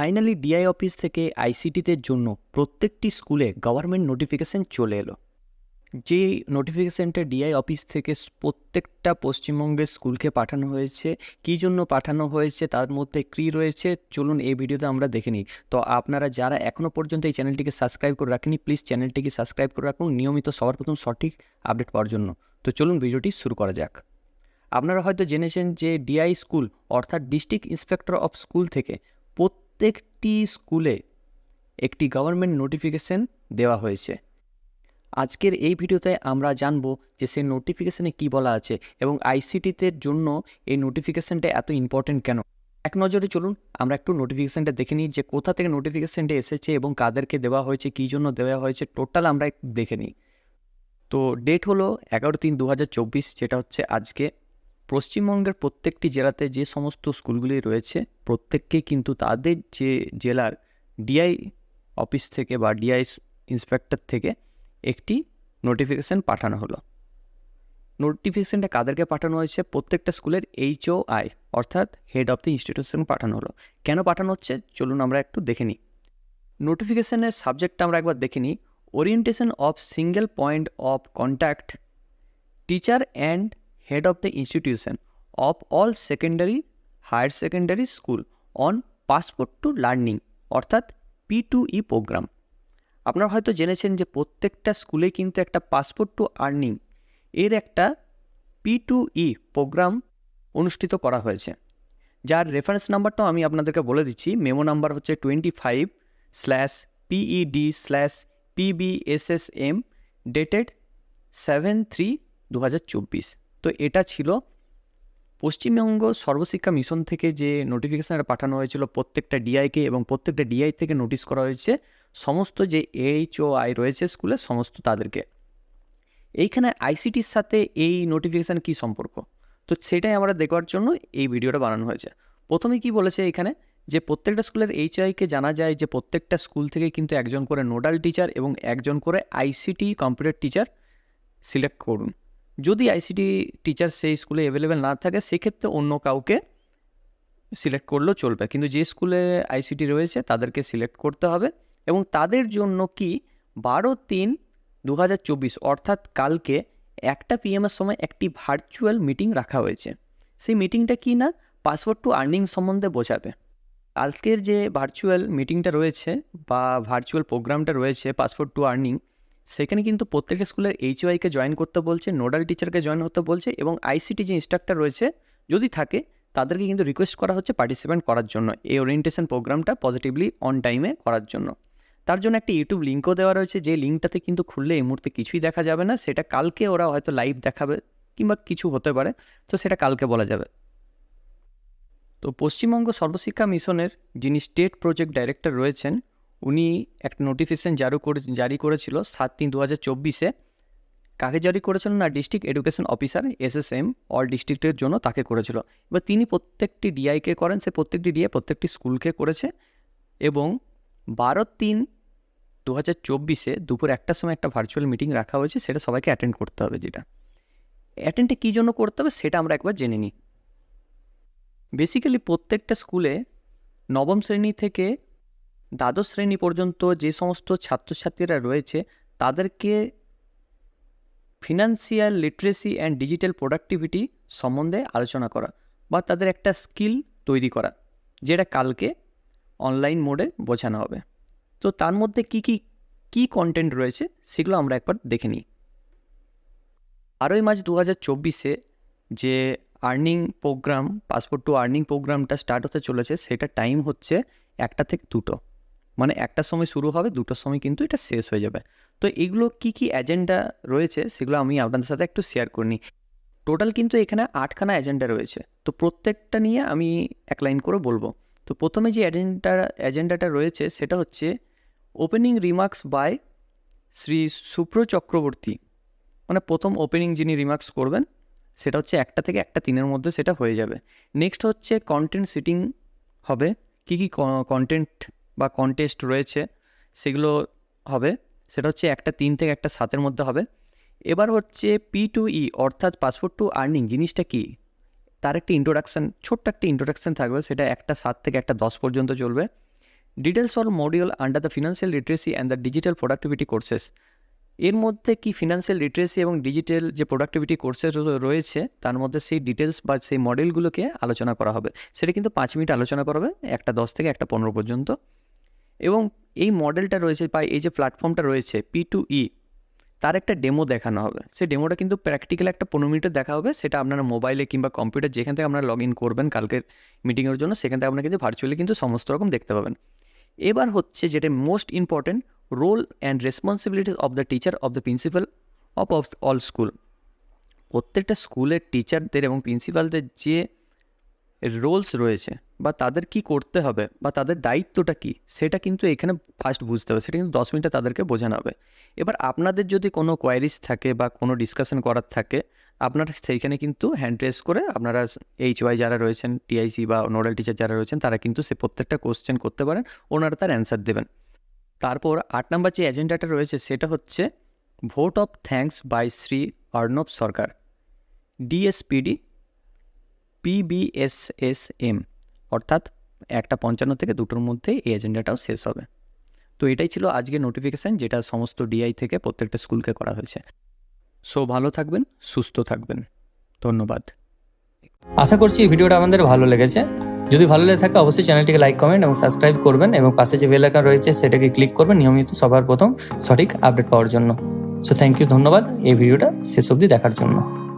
Finally DI office থেকে আইসিটিতে জন্য প্রত্যেকটি স্কুলে গভর্নমেন্ট নোটিফিকেশান চলে এলো। যে নোটিফিকেশানটা ডিআই অফিস থেকে প্রত্যেকটা পশ্চিমবঙ্গের স্কুলকে পাঠানো হয়েছে, কী জন্য পাঠানো হয়েছে, তার মধ্যে কী রয়েছে, চলুন এই ভিডিওতে আমরা দেখে নিই। তো আপনারা যারা এখনও পর্যন্ত এই চ্যানেলটিকে সাবস্ক্রাইব করে রাখেনি প্লিজ চ্যানেলটিকে সাবস্ক্রাইব করে রাখুন। নিয়মিত সবার প্রথম সঠিক আপডেট পাওয়ার জন্য। তো চলুন ভিডিওটি শুরু করা যাক। আপনারা হয়তো জেনেছেন যে ডিআই স্কুল, অর্থাৎ ডিস্ট্রিক্ট ইন্সপেক্টর অফ স্কুল থেকে প্রত্যেকটি স্কুলে একটি গভর্নমেন্ট নোটিফিকেশন দেওয়া হয়েছে। আজকের এই ভিডিওতে আমরা জানব যে সেই নোটিফিকেশানে কী বলা আছে এবং আইসিটিতে জন্য এই নোটিফিকেশানটা এত ইম্পর্ট্যান্ট কেন? এক নজরে চলুন, আমরা একটু নোটিফিকেশানটা দেখে নিই যে কোথা থেকে নোটিফিকেশানটা এসেছে এবং কাদেরকে দেওয়া হয়েছে, কী জন্য দেওয়া হয়েছে টোটাল আমরা দেখে নিই। তো ডেট হলো এগারো তিন দু যেটা হচ্ছে আজকে। পশ্চিমবঙ্গের প্রত্যেকটি জেলাতে যে সমস্ত স্কুলগুলি রয়েছে প্রত্যেককেই কিন্তু তাদের যে জেলার ডিআই অফিস থেকে বা ডিআই ইন্সপেক্টর থেকে একটি নোটিফিকেশান পাঠানো হলো। নোটিফিকেশানটা কাদেরকে পাঠানো হয়েছে? প্রত্যেকটা স্কুলের এইচও আই, অর্থাৎ হেড অফ দ্য ইনস্টিটিউশন পাঠানো হলো। কেন পাঠানো হচ্ছে? চলুন আমরা একটু দেখে নিই। নোটিফিকেশানের সাবজেক্টটা আমরা একবার দেখে নিই। Orientation of single point of contact, teacher and head of the institution of all secondary higher secondary school on passport to learning অর্থাৎ পি টু ই প্রোগ্রাম আপনারা হয়তো জেনেছেন যে প্রত্যেকটা স্কুলে কিন্তু একটা পাসপোর্ট টু আর্নিং এর একটা পি টু ই প্রোগ্রাম অনুষ্ঠিত করা হয়েছে। যার রেফারেন্স নাম্বারটাও আমি আপনাদেরকে বলে দিচ্ছি মেমো নাম্বার হচ্ছে twenty five slash PED slash PBSSM dated seven three দু হাজার চব্বিশ। তো এটা ছিল পশ্চিমবঙ্গ সর্বশিক্ষা মিশন থেকে যে নোটিফিকেশানটা পাঠানো হয়েছিল প্রত্যেকটা ডিআইকে এবং প্রত্যেকটা ডিআই থেকে নোটিশ করা হয়েছে, সমস্ত যে এইচ ও আই রয়েছে স্কুলে সমস্ত তাদেরকে। এইখানে আইসিটির সাথে এই নোটিফিকেশান কী সম্পর্ক? তো সেটাই আমরা দেখবার জন্য এই ভিডিওটা বানানো হয়েছে। প্রথমে কি বলেছে এখানে? যে প্রত্যেকটা স্কুলের এইচআইকে জানা যায় যে প্রত্যেকটা স্কুল থেকে কিন্তু একজন করে নোডাল টিচার এবং একজন করে আইসিটি কম্পিউটার টিচার সিলেক্ট করুন। যদি আইসিটি টিচার সেই স্কুলে অ্যাভেলেবেল না থাকে, সেক্ষেত্রে অন্য কাউকে সিলেক্ট করলেও চলবে। কিন্তু যে স্কুলে আইসিটি রয়েছে, তাদেরকে সিলেক্ট করতে হবে। এবং তাদের জন্য কি বারো তিন দু অর্থাৎ কালকে একটা পিএমের সময় একটি ভার্চুয়াল মিটিং রাখা হয়েছে। সেই মিটিংটা কি না? পাসওয়ার্ড টু আর্নিং সম্বন্ধে বোঝাবে। কালকের যে ভার্চুয়াল মিটিংটা রয়েছে বা ভার্চুয়াল প্রোগ্রামটা রয়েছে পাসওয়ার্ড টু আর্নিং সেখানে কিন্তু প্রত্যেকটা স্কুলের এইচওআইকে জয়েন করতে বলছে নোডাল টিচারকে জয়েন হতে বলছে এবং আইসিটি যে ইনস্ট্রাক্টর রয়েছে, যদি থাকে, তাদেরকে কিন্তু রিকোয়েস্ট করা হচ্ছে পার্টিসিপেন্ট করার জন্য, এই ওরিয়েন্টেশন প্রোগ্রামটা পজিটিভলি অন টাইমে করার জন্য। তার জন্য একটি ইউটিউব লিঙ্কও দেওয়া রয়েছে, যে লিঙ্কটাতে কিন্তু খুললে এই মুহূর্তে কিছুই দেখা যাবে না, সেটা কালকে ওরা হয়তো লাইভ দেখাবে, কিংবা কিছু হতে পারে, তো সেটা কালকে বলা যাবে। তো পশ্চিমবঙ্গ সর্বশিক্ষা মিশনের যিনি স্টেট প্রজেক্ট ডাইরেক্টর রয়েছেন উনি একটা নোটিফিকেশান জারি করে, জারি করেছিল সাত তিন দু হাজার চব্বিশে। কাকে জারি করেছিল না? District education officer SSM all ডিস্ট্রিক্টের জন্য তাকে করেছিল। এবার তিনি প্রত্যেকটি ডিআইকে করেন, সে প্রত্যেকটি ডিআই প্রত্যেকটি স্কুলকে করেছে। এবং বারো তিন দু হাজার চব্বিশে দুপুর একটার সময় একটা ভার্চুয়াল মিটিং রাখা হয়েছে, সেটা সবাইকে অ্যাটেন্ড করতে হবে যেটা। অ্যাটেন্ডে কী জন্য করতে হবে সেটা আমরা একবার জেনে নিই। বেসিক্যালি প্রত্যেকটা স্কুলে নবম শ্রেণি থেকে দ্বাদশ শ্রেণি পর্যন্ত যে সমস্ত ছাত্রছাত্রীরা রয়েছে, তাদেরকে financial literacy and digital productivity সম্বন্ধে আলোচনা করা বা তাদের একটা স্কিল তৈরি করা, যেটা কালকে অনলাইন মোডে বোঝানো হবে। তো তার মধ্যে কী কী কী কন্টেন্ট রয়েছে সেগুলো আমরা একবার দেখে নিই। আরোই মার্চ দু হাজার চব্বিশে যে earning programme passport to earning প্রোগ্রামটা স্টার্ট হতে চলেছে, সেটা টাইম হচ্ছে একটা থেকে দুটো। মানে একটার সময় শুরু হবে দুটোর সময় কিন্তু এটা শেষ হয়ে যাবে। তো এগুলো কি কি এজেন্ডা রয়েছে সেগুলো আমি আপনাদের সাথে একটু শেয়ার করে নিই। টোটাল কিন্তু এখানে আটখানা এজেন্ডা রয়েছে। তো প্রত্যেকটা নিয়ে আমি এক লাইন করে বলব। তো প্রথমে যে এজেন্ডা এজেন্ডাটা রয়েছে সেটা হচ্ছে opening remarks by Shri Supra Chakraborty. মানে প্রথম ওপেনিং যিনি রিমার্কস করবেন, সেটা হচ্ছে একটা থেকে একটা তিনের মধ্যে সেটা হয়ে যাবে। নেক্সট হচ্ছে কন্টেন্ট সিটিং হবে। কী কী কন্টেন্ট বা কন্টেস্ট রয়েছে, সেগুলো হবে। সেটা হচ্ছে একটা তিন থেকে একটা সাতের মধ্যে হবে। এবার হচ্ছে পি টু ই অর্থাৎ পাসপোর্ট টু আর্নিং জিনিসটা কি? তার একটা ইন্ট্রোডাকশান ছোট্ট একটা ইন্ট্রোডাকশান থাকবে, সেটা একটা সাত থেকে একটা দশ পর্যন্ত চলবে। Details all module under the financial literacy and the digital productivity courses এর মধ্যে কি ফিনান্সিয়াল লিটারেসি এবং ডিজিটাল যে প্রোডাক্টিভিটি কোর্সেস রয়েছে, তার মধ্যে সেই ডিটেলস বা সেই মডেলগুলোকে আলোচনা করা হবে। সেটা কিন্তু পাঁচ মিনিট আলোচনা করা হবে, একটা দশ থেকে একটা পনেরো পর্যন্ত। এবং এই মডেলটা রয়েছে বা এই যে প্ল্যাটফর্মটা রয়েছে পি টু ই তার একটা ডেমো দেখানো হবে। সেই ডেমোটা কিন্তু প্র্যাকটিক্যাল একটা পনেরো মিনিটে দেখা হবে। সেটা আপনারা মোবাইলে কিংবা কম্পিউটার যেখান থেকে আপনারা লগ ইন করবেন কালকের মিটিংয়ের জন্য, সেখান থেকে আপনারা কিন্তু ভার্চুয়ালি কিন্তু সমস্ত রকম দেখতে পাবেন। এবার হচ্ছে যেটা most important role and responsibilities of the teacher of the principal of of all school প্রত্যেকটা স্কুলের টিচারদের এবং প্রিন্সিপালদের যে রোলস রয়েছে বা তাদের কি করতে হবে বা তাদের দায়িত্বটা কি, সেটা কিন্তু এখানে ফার্স্ট বুঝতে হবে। সেটা কিন্তু দশ মিনিটে তাদেরকে বোঝানো হবে। এবার আপনাদের যদি কোনো কোয়ারিজ থাকে বা কোনো ডিসকাশন করার থাকে, আপনারা সেইখানে কিন্তু হ্যান্ড রেস করে আপনারা এইচ ওয়াই যারা রয়েছেন টিআইসি বা নোডাল টিচার যারা রয়েছেন, তারা কিন্তু সে প্রত্যেকটা কোশ্চেন করতে পারেন, ওনারা তার অ্যান্সার দেবেন। তারপর আট নম্বর যে এজেন্ডাটা রয়েছে, সেটা হচ্ছে vote of thanks by Shri Arnab Sarkar DSPD PBSSM অর্থাৎ একটা পঞ্চান্ন থেকে দুটোর মধ্যে এই এজেন্ডাটাও শেষ হবে। তো এটাই ছিল আজকে নোটিফিকেশান যেটা সমস্ত ডিআই থেকে প্রত্যেকটা স্কুলকে করা হয়েছে। সো ভালো থাকবেন, সুস্থ থাকবেন। ধন্যবাদ। আশা করছি এই ভিডিওটা আমাদের ভালো লেগেছে। যদি ভালো লেগে থাকে, অবশ্যই চ্যানেলটিকে লাইক, কমেন্ট এবং সাবস্ক্রাইব করবেন এবং পাশে যে বেল আইকন রয়েছে, সেটাকে ক্লিক করবেন নিয়মিত সবার প্রথম সঠিক আপডেট পাওয়ার জন্য। সো থ্যাংক ইউ ধন্যবাদ। এই ভিডিওটা শেষ অবধি দেখার জন্য।